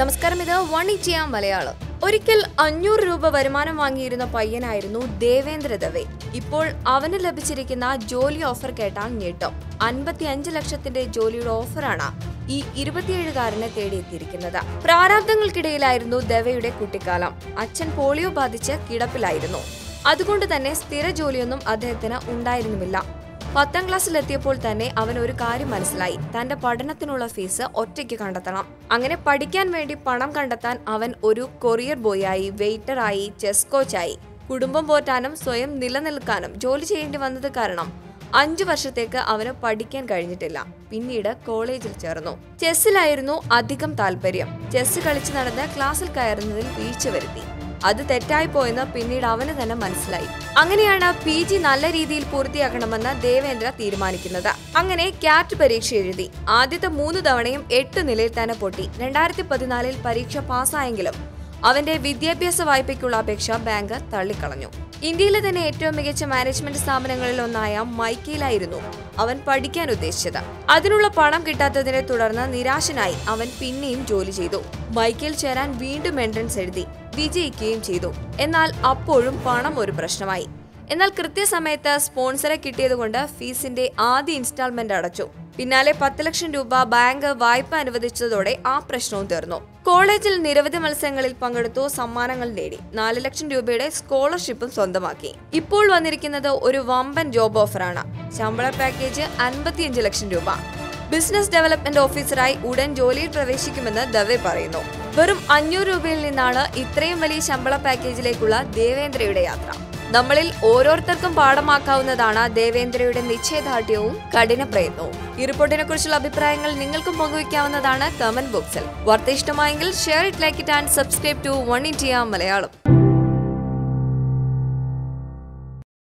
നമസ്കാരം ഇത് വൺ മലയാളം. ഒരിക്കൽ അഞ്ഞൂറ് രൂപ വരുമാനം വാങ്ങിയിരുന്ന പയ്യനായിരുന്നു ദേവേന്ദ്ര ദവേ. ഇപ്പോൾ അവന് ലഭിച്ചിരിക്കുന്ന ജോലി ഓഫർ കേട്ടാൽ ഞെട്ടും. അൻപത്തി അഞ്ച് ലക്ഷത്തിന്റെ ജോലിയുടെ ഓഫറാണ് ഈ ഇരുപത്തിയേഴുകാരനെ തേടിയെത്തിയിരിക്കുന്നത്. പ്രാരാബ്ദങ്ങൾക്കിടയിലായിരുന്നു ദവയുടെ കുട്ടിക്കാലം. അച്ഛൻ പോളിയോ ബാധിച്ച് കിടപ്പിലായിരുന്നു. അതുകൊണ്ട് തന്നെ സ്ഥിര ജോലിയൊന്നും അദ്ദേഹത്തിന് ഉണ്ടായിരുന്നുമില്ല. പത്താം ക്ലാസ്സിലെത്തിയപ്പോൾ തന്നെ അവൻ ഒരു കാര്യം മനസ്സിലായി. തന്റെ പഠനത്തിനുള്ള ഫീസ് ഒറ്റയ്ക്ക് കണ്ടെത്തണം. അങ്ങനെ പഠിക്കാൻ വേണ്ടി പണം കണ്ടെത്താൻ അവൻ ഒരു കൊറിയർ ബോയായി വെയിറ്ററായി ചെസ് കോച്ചായി കുടുംബം പോറ്റാനും സ്വയം നിലനിൽക്കാനും ജോലി ചെയ്യേണ്ടി വന്നത് കാരണം അഞ്ചു വർഷത്തേക്ക് അവന് പഠിക്കാൻ കഴിഞ്ഞിട്ടില്ല. പിന്നീട് കോളേജിൽ ചേർന്നു. ചെസ്സിലായിരുന്നു അധികം താല്പര്യം. ചെസ് കളിച്ചു നടന്ന് ക്ലാസ്സിൽ കയറുന്നതിൽ വീഴ്ച വരുത്തി. അത് തെറ്റായി പോയെന്ന് പിന്നീട് അവന് തന്നെ മനസ്സിലായി. അങ്ങനെയാണ് പി ജി നല്ല രീതിയിൽ പൂർത്തിയാക്കണമെന്ന് ദേവേന്ദ്ര തീരുമാനിക്കുന്നത്. അങ്ങനെ ക്യാറ്റ് പരീക്ഷ എഴുതി. ആദ്യത്തെ മൂന്ന് തവണയും എട്ട് നിലയിൽ തന്നെ പൊട്ടി. രണ്ടായിരത്തി പതിനാലിൽ പരീക്ഷ പാസ്സായെങ്കിലും അവന്റെ വിദ്യാഭ്യാസ വായ്പയ്ക്കുള്ള അപേക്ഷ ബാങ്ക് തള്ളിക്കളഞ്ഞു. ഇന്ത്യയിലെ തന്നെ ഏറ്റവും മികച്ച മാനേജ്മെന്റ് സ്ഥാപനങ്ങളിൽ ഒന്നായ മൈക്കയിലായിരുന്നു അവൻ പഠിക്കാൻ ഉദ്ദേശിച്ചത്. അതിനുള്ള പണം കിട്ടാത്തതിനെ തുടർന്ന് നിരാശനായി അവൻ പിന്നെയും ജോലി ചെയ്തു. മൈക്കയിൽ ചേരാൻ വീണ്ടും എൻട്രൻസ് എഴുതി വിജയിക്കുകയും ചെയ്തു. എന്നാൽ അപ്പോഴും പണം ഒരു പ്രശ്നമായി. എന്നാൽ കൃത്യസമയത്ത് സ്പോൺസറെ കിട്ടിയതുകൊണ്ട് ഫീസിന്റെ ആദ്യ ഇൻസ്റ്റാൾമെന്റ് അടച്ചു. പിന്നാലെ പത്ത് ലക്ഷം രൂപ ബാങ്ക് വായ്പ അനുവദിച്ചതോടെ ആ പ്രശ്നവും തീർന്നു. കോളേജിൽ നിരവധി മത്സരങ്ങളിൽ പങ്കെടുത്തു സമ്മാനങ്ങൾ നേടി. നാല് ലക്ഷം രൂപയുടെ സ്കോളർഷിപ്പും സ്വന്തമാക്കി. ഇപ്പോൾ വന്നിരിക്കുന്നത് ഒരു വമ്പൻ ജോബ് ഓഫറാണ്. ശമ്പള പാക്കേജ് അൻപത്തിയഞ്ച് ലക്ഷം രൂപ. ബിസിനസ് ഡെവലപ്മെന്റ് ഓഫീസറായി ഉടൻ ജോലിയിൽ പ്രവേശിക്കുമെന്ന് ദവെ പറയുന്നു. വെറും അഞ്ഞൂറ് രൂപയിൽ നിന്നാണ് ഇത്രയും വലിയ ശമ്പള പാക്കേജിലേക്കുള്ള ദേവേന്ദ്രയുടെ യാത്ര. നമ്മളിൽ ഓരോരുത്തർക്കും പാഠമാക്കാവുന്നതാണ് ദേവേന്ദ്രയുടെ നിശ്ചയദാർഢ്യവും കഠിന പ്രയത്നവും. ഈ റിപ്പോർട്ടിനെ കുറിച്ചുള്ള അഭിപ്രായങ്ങൾ നിങ്ങൾക്കും പങ്കുവയ്ക്കാവുന്നതാണ് കമന്റ് ബോക്സിൽ. വാർത്ത ഇഷ്ടമായെങ്കിൽ share it like it and subscribe to One India Malayalam.